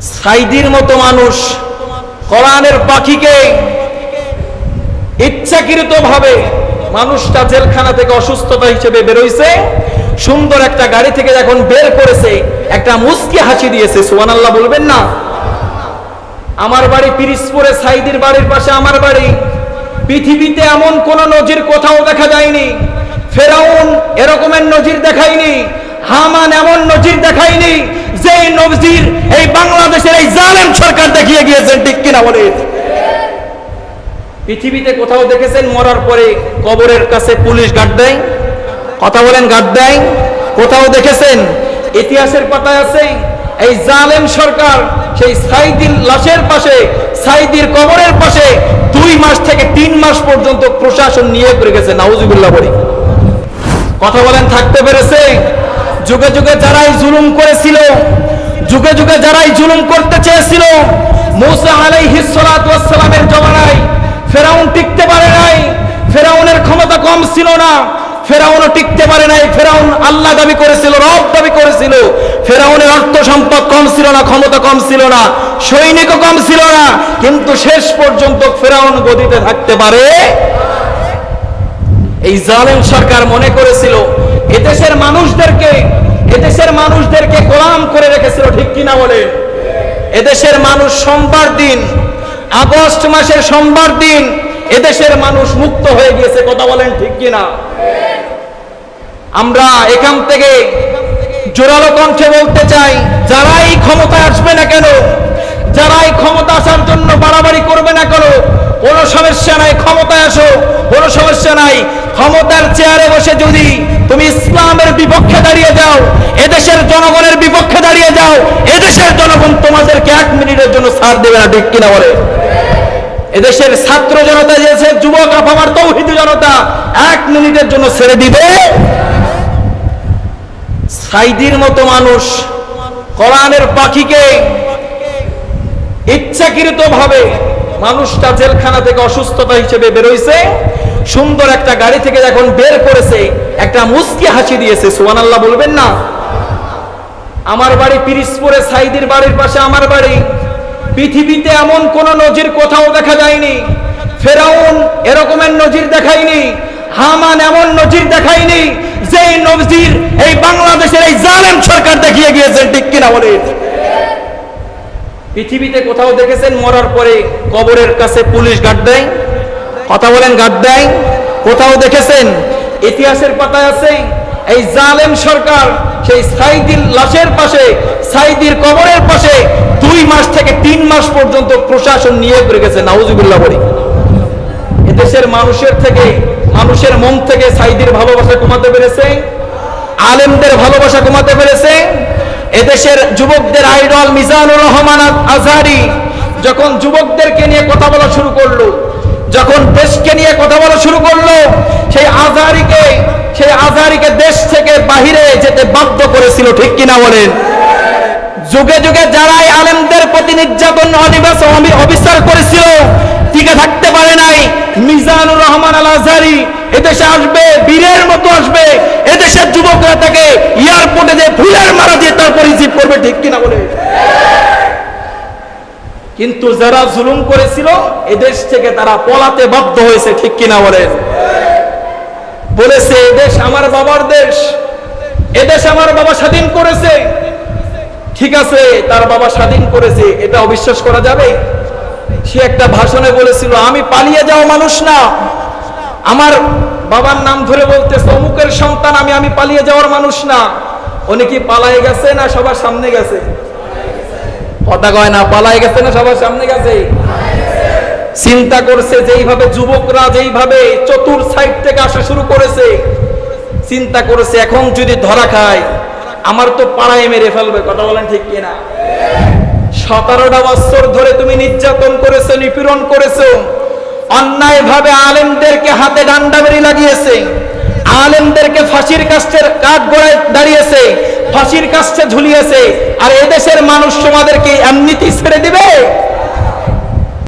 সাইদির মতো মানুষ কোরআনের পাখিকে ইচ্ছাকৃত ভাবে মানুষটা জেলখানা থেকে অসুস্থতা হিসেবে বেরোইছে, সুন্দর একটা গাড়ি থেকে যখন বের করেছে, একটা মুস্কি হাসি দিয়েছে। সুবান আল্লাহ বলবেন না? আমার বাড়ি পিরিসপুরে সাইদির বাড়ির পাশে আমার বাড়ি। পৃথিবীতে এমন কোন নজির কোথাও দেখা যায়নি। ফেরাউন এরকমের নজির দেখায়নি, হামান এমন নজির দেখায়নি যে নজির এই বাংলাদেশের এই জালেম সরকার দেখিয়ে গিয়েছেন, ঠিক কিনা বলে? পৃথিবীতে কোথাও দেখেছেন, মরার পরে কবরের কাছে পুলিশ গার্ড দেয়? কথা বলেন, গার্ড দেয়? কোথাও দেখেছেন? ইতিহাসের পাতায় আছে, এই জালেম সরকার সেই সাইদির লাশের পাশে, সাইদির কবরের পাশে দুই মাস থেকে তিন মাস পর্যন্ত প্রশাসন নিয়ে করে গেছে, নাউজুবিল্লাহ বলি। কথা বলেন, থাকতে পেরেছে? যুগে যুগে যারাই জুলুম করেছিল, যুগে যুগে যারাই জুলুম করতে চেয়েছিল, মুসা আলাইহিস সালাতু ওয়াস জমানায় ফেরাউন টিকতে পারে নাই, ফেরাউনের ক্ষমতা কম ছিল না, ফেরাউনও টিকতে পারে নাই, ফেরাউন আল্লাহ দাবি করেছিল, রব দাবি করেছিল, ফেরাউনের অর্থ সম্পদ কম ছিল না, ক্ষমতা কম ছিল না, সৈনিকও কম ছিল না, কিন্তু শেষ পর্যন্ত ফেরাউন গদিতে থাকতে পারে। এই জালেম সরকার মনে করেছিল এদেশের মানুষদেরকে এদেশের মানুষদেরকে গোলাম করে রেখেছিল, ঠিক কিনা বলে? এদেশের মানুষ সোমবার দিন, আগস্ট মাসের সোমবার দিন এদেশের মানুষ মুক্ত হয়ে গিয়েছে, কথা বলেন ঠিক কিনা? আমরা এখান থেকে জোরালো কণ্ঠে বলতে চাই, যারাই ক্ষমতায় আসবে না কেন, যারাই ক্ষমতা আসার জন্য বাড়াবাড়ি করবে না কেন কোনো সমস্যা নাই ক্ষমতায় আসো কোনো সমস্যা নাই ক্ষমতার চেয়ারে বসে যদি তুমি ইসলামের বিপক্ষে দাঁড়িয়ে যাও, এদেশের জনগণের বিপক্ষে দাঁড়িয়ে যাও, এদেশের জনগণ তোমাদেরকে এক মিনিটের জন্য ছাড় দেবে না, ঠিক কিনা বলে? এদেশের ছাত্র জনতা যে যুবক আপামার তৌহিদ জনতা, এক মিনিটের জন্য ছেড়ে দিবে। সাইদির মতো মানুষ, কোরআনের পাখিকে ইচ্ছাকৃত ভাবে মানুষটা জেলখানা থেকে অসুস্থতা হিসেবে বেরোইছে, সুন্দর একটা গাড়ি থেকে যখন বের করেছে, একটা মুস্কি হাসি দিয়েছে সুবান আল্লাহ বলবেন না? আমার বাড়ি পিরিসপুরে সাইদির বাড়ির পাশে আমার বাড়ি। পৃথিবীতে এমন কোন নজির কোথাও দেখা যায়নি। ফেরাউন এরকমের নজির দেখায়নি, হামান এমন নজির দেখায়নি যে নজির এই বাংলাদেশের এই জালেম সরকার দেখিয়ে গিয়েছেন, ঠিক কিনা বলে পৃথিবীতে কোথাও দেখেছেন মরার পরে কবরের কাছে পুলিশ গার্ড দেয়? কথা বলেন, গার্ড দেয়? কোথাও দেখেছেন? ইতিহাসের পাতায় আছে, এই জালেম সরকার সেই সাইদির লাশের পাশে, সাইদির কবরের পাশে দুই মাস থেকে তিন মাস পর্যন্ত প্রশাসন নিয়ে করে গেছে, নাউজুবিল্লাহ বলি। এদেশের মানুষের থেকে, মানুষের মন থেকে সাইদির ভালোবাসা কমাতে পেরেছে, আলেমদের ভালোবাসা কমাতে পেরেছে। এদেশের যুবকদের আইডল মিজানুর রহমান আজহারি যখন যুবকদেরকে নিয়ে কথা বলা শুরু করল, যখন দেশকে নিয়ে কথা বলা শুরু করল, সেই আজহারিকে সেই আজহারিকে দেশ থেকে বাহিরে যেতে বাধ্য করেছিল, ঠিক কিনা বলেন? যুগে যুগে যারাই আলেমদের প্রতি নির্যাতন অনিবাস অবিচার করেছিল, টিকে থাকতে পারে নাই। মিজানুর রহমান আল আজহারি এদেশে আসবে, বীরের মতো আসবে। এদেশের যুবকরা তাকে এয়ারপোর্টে যে ফুলের মারা দিয়ে তারপর রিসিভ করবে, ঠিক কিনা বলে? কিন্তু যারা জুলুম করেছিল, এদেশ থেকে তারা পলাতে বাধ্য হয়েছে, ঠিক কিনা বলেন বলেছে, এদেশ আমার বাবার দেশ। এদেশ আমার বাবা স্বাধীন করেছে। ঠিক আছে, তার বাবা স্বাধীন করেছে, এটা অবিশ্বাস করা যাবে? সে একটা ভাষণে বলেছিল, আমি পালিয়ে যাওয়া মানুষ না। আমার বাবার নাম ধরে বলতেছে, অমুকের সন্তান আমি আমি পালিয়ে যাওয়ার মানুষ না। উনি কি পালায়ে গেছে না সবার সামনে গেছে? কথা কয় না, পালায়ে গেছে না সবার সামনে গেছে? চিন্তা করছে যেইভাবে যুবকরা যেইভাবে চতুর সাইড থেকে আসা শুরু করেছে, চিন্তা করেছে এখন যদি ধরা খায়, আমার তো পাড়ায় মেরে ফেলবে, কথা বলেন ঠিক কিনা? সতেরোটা বছর ধরে তুমি নির্যাতন করেছ, নিপীড়ন করেছ। অন্যায় ভাবে আলেমদেরকে হাতে ডান্ডা লাগিয়েছে। আলেমদেরকে ফাঁসির কাস্টের কাঠ গোড়ায় দাঁড়িয়েছে, ফাঁসির কাস্টে ঝুলিয়েছে। আর এদেশের মানুষ তোমাদেরকে এমনিতেই ছেড়ে দিবে?